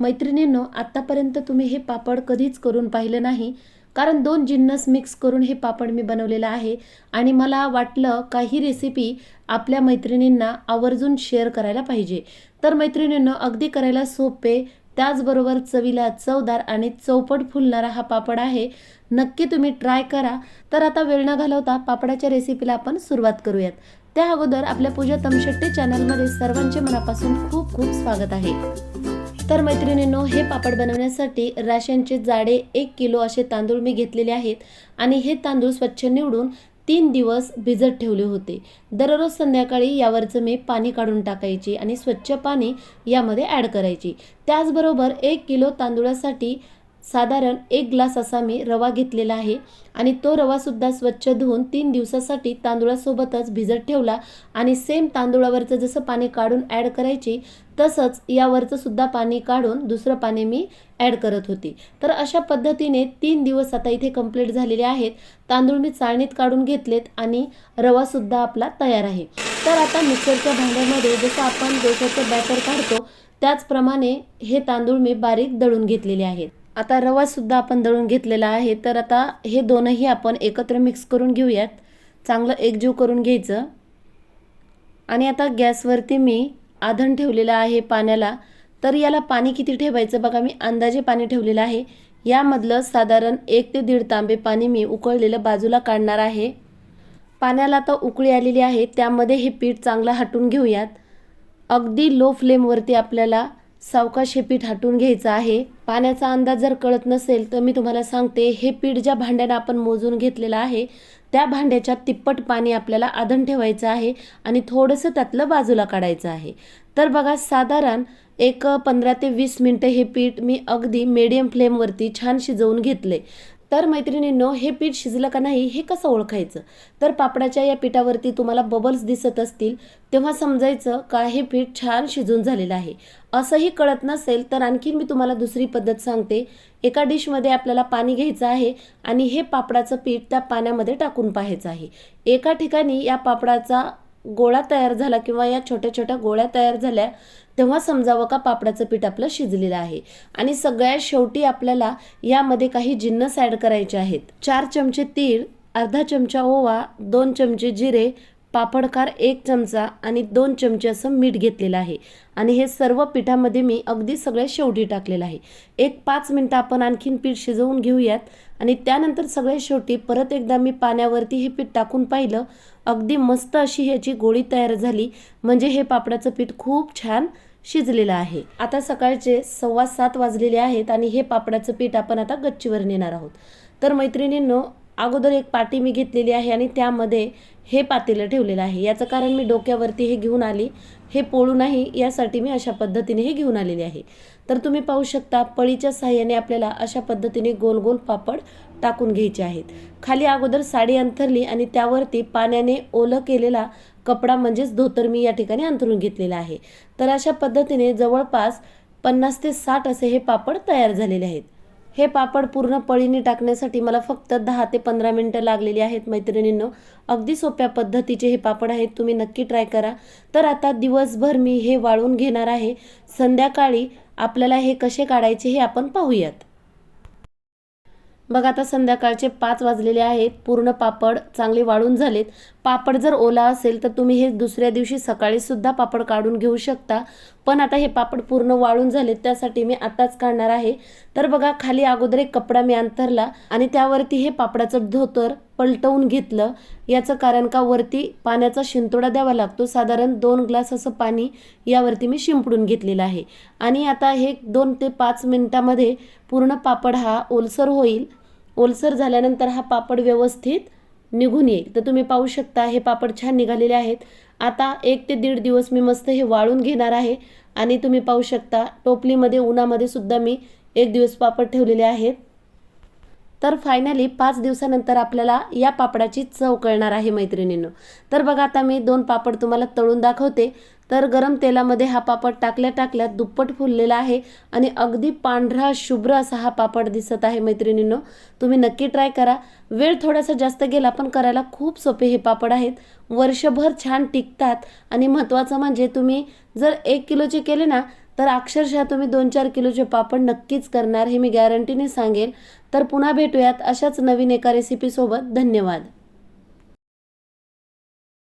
मैत्रिणींनो आत्तापर्यंत तुम्ही हे पापड कधीच करून पाहिलं नाही. कारण दोन जिन्नस मिक्स करून हे पापड मी बनवलेलं आहे. आणि मला वाटलं का ही रेसिपी आपल्या मैत्रिणींना आवर्जून शेअर करायला पाहिजे. तर मैत्रिणींनो अगदी करायला सोपे त्याचबरोबर चवीला चवदार आणि चौपट फुलणारा हा पापड आहे. नक्की तुम्ही ट्राय करा. तर आता वेळ न घालवता पापडाच्या रेसिपीला आपण सुरुवात करूयात. त्या अगोदर आपल्या पूजा तमशेट्टे चॅनलमध्ये सर्वांचे मनापासून खूप खूप स्वागत आहे. तर मैत्रिणींनो हे पापड बनवण्यासाठी राशनचे जाडे एक किलो असे तांदूळ मी घेतलेले आहेत आणि हे तांदूळ स्वच्छ निवडून तीन दिवस भिजत ठेवले होते. दररोज संध्याकाळी यावरचं मी पाणी काढून टाकायची आणि स्वच्छ पाणी यामध्ये ॲड करायची. त्याचबरोबर एक किलो तांदूळासाठी साधारण एक ग्लास असा मी रवा घेतलेला आहे आणि तो रवासुद्धा स्वच्छ धुवून तीन दिवसासाठी तांदूळासोबतच भिजत ठेवला आणि सेम तांदूळावरचं जसं पाणी काढून ॲड करायची तसंच यावरचं सुद्धा पाणी काढून दुसरं पाणी मी ॲड करत होती. तर अशा पद्धतीने तीन दिवस आता इथे कंप्लीट झालेले आहेत. तांदूळ मी चाळणीत काढून घेतलेत आणि रवासुद्धा आपला तयार आहे. तर आता मिक्सरच्या भांड्यामध्ये जसं आपण डोश्याचं बॅटर काढतो त्याचप्रमाणे हे तांदूळ मी बारीक दळून घेतलेले आहेत. आता रवासुद्धा आपण दळून घेतलेला आहे तर आता हे दोनही आपण एकत्र मिक्स करून घेऊयात. चांगलं एकजीव करून घ्यायचं. आणि आता गॅसवरती मी आधण ठेवलेलं आहे पाण्याला. तर याला पाणी किती ठेवायचं बघा मी अंदाजे पाणी ठेवलेलं आहे. यामधलं साधारण एक ते दीड तांबे पाणी मी उकळलेलं बाजूला काढणार आहे. पाण्याला आता उकळी आलेली आहे त्यामध्ये हे पीठ चांगलं हटून घेऊयात. अगदी लो फ्लेमवरती आपल्याला सावकाश हे पीठ हटून घ्यायचं आहे. पाण्याचा अंदाज जर कळत नसेल तर मी तुम्हाला सांगते हे पीठ ज्या भांड्यानं आपण मोजून घेतलेलं आहे त्या भांड्याच्या तिप्पट पाणी आपल्याला आधण ठेवायचं आहे आणि थोडंसं त्यातलं बाजूला काढायचं आहे. तर बघा साधारण एक पंधरा ते वीस मिनटं हे पीठ मी अगदी मीडियम फ्लेमवरती छान शिजवून घेतले तर मैत्रिणींनो हे पीठ शिजलं का नाही हे कसं ओळखायचं? तर पापडाच्या या पिठावरती तुम्हाला बबल्स दिसत असतील तेव्हा समजायचं का हे पीठ छान शिजून झालेलं आहे. असंही कळत नसेल तर आणखीन मी तुम्हाला दुसरी पद्धत सांगते. एका डिशमध्ये आपल्याला पाणी घ्यायचं आहे आणि हे पापडाचं पीठ त्या पाण्यामध्ये टाकून पाहायचं आहे. एका ठिकाणी या पापडाचा गोळा तयार झाला किंवा या छोट्या छोट्या गोळ्या तयार झाल्या तेव्हा समजावं का पापडाचं पीठ आपलं शिजलेलं आहे? आणि सगळ्यात शेवटी आपल्याला यामध्ये काही जिन्नस ॲड करायचे आहेत. चार चमचे तीळ अर्धा चमचा ओवा दोन चमचे जिरे पापडकार एक चमचा आणि दोन चमचे असं मीठ घेतलेलं आहे. आणि हे सर्व पिठामध्ये मी अगदी सगळ्या शेवटी टाकलेलं आहे. एक पाच मिनटं आपण आणखीन पीठ शिजवून घेऊयात. आणि त्यानंतर सगळ्या शेवटी परत एकदा मी पाण्यावरती हे पीठ टाकून पाहिलं. अगदी मस्त अशी ह्याची गोळी तयार झाली. म्हणजे हे पापडाचं पीठ खूप छान शिजलेलं आहे. आता सकाळचे सव्वा सात वाजलेले आहेत आणि हे पापडाचं पीठ आपण आता गच्चीवर नेणार आहोत. तर मैत्रिणींनो अगोदर एक पाटी मी घेतलेली आहे आणि त्यामध्ये हे पातेलं ठेवलेलं आहे. याचं कारण मी डोक्यावरती हे घेऊन आली. हे पोळू नाही यासाठी मी अशा पद्धतीने हे घेऊन आलेले आहे. तर तुम्ही पाहू शकता पळीच्या साह्याने आपल्याला अशा पद्धतीने गोल गोल पापड टाकून घ्यायचे आहेत. खाली अगोदर साडी अंथरली आणि त्यावरती पाण्याने ओलं केलेला कपडा म्हणजेच धोतर मी या ठिकाणी अंथरून घेतलेला आहे. तर अशा पद्धतीने जवळपास पन्नास ते साठ असे हे पापड तयार झालेले आहेत. हे पापड पूर्ण पळीने टाकण्यासाठी मला फक्त दहा ते पंधरा मिनटं लागलेली आहेत मैत्रिणींनो. अगदी सोप्या पद्धतीचे हे पापड आहेत तुम्ही नक्की ट्राय करा. तर आता दिवसभर मी हे वाळून घेणार आहे. संध्याकाळी आपल्याला हे कसे काढायचे हे आपण पाहूयात. बघा आता संध्याकाळचे पाच वाजलेले आहेत. पूर्ण पापड चांगले वाळून झालेत. पापड जर ओला असेल तर तुम्ही हे दुसऱ्या दिवशी सकाळी सुद्धा पापड काढून घेऊ शकता. पण आता हे पापड पूर्ण वाळून झालेत त्यासाठी मी आताच काढणार आहे. तर बघा खाली अगोदर एक कपडा मी अंतरला आणि त्यावरती हे पापडाचं धोतर पलटवून घेतलं. याचं कारण का? वरती पाण्याचा शिंतोडा द्यावा लागतो. साधारण दोन ग्लास असं पाणी यावरती मी शिंपडून घेतलेलं आहे. आणि आता हे दोन ते पाच मिनटामध्ये पूर्ण पापड हा ओलसर होईल. ओलसर झाल्यानंतर हा पापड व्यवस्थित निघून येईल. तर तुम्ही पाहू शकता हे पापड छान निघालेले आहेत. आता एक ते दीड दिवस मी मस्त हे वाळून घेणार आहे आणि तुम्ही पाहू शकता टोपलीमध्ये उन्हामध्ये सुद्धा मी एक दिवस पापड ठेवलेले आहेत. तर फायनली पाच दिवसानंतर आपल्याला या पापडाची चव कळणार आहे मैत्रिणींनो. तर बघा आता मी दोन पापड तुम्हाला तळून दाखवते. तर गरम तेलामध्ये हा पापड टाकल्या टाकल्या दुप्पट फुललेला आहे आणि अगदी पांढरा शुभ्र असा हा पापड दिसत आहे मैत्रिणींनो. तुम्ही नक्की ट्राय करा. वेळ थोडासा जास्त गेला पण करायला खूप सोपे हे पापड आहेत. वर्षभर छान टिकतात आणि महत्त्वाचं म्हणजे तुम्ही जर एक किलोचे केले ना तर अक्षरशः तुम्ही दोन चार किलोचे पापड नक्कीच करणार हे मी गॅरंटीने सांगेल तर पुन्हा भेटूयात अशाच नवीन एका रेसिपीसोबत धन्यवाद.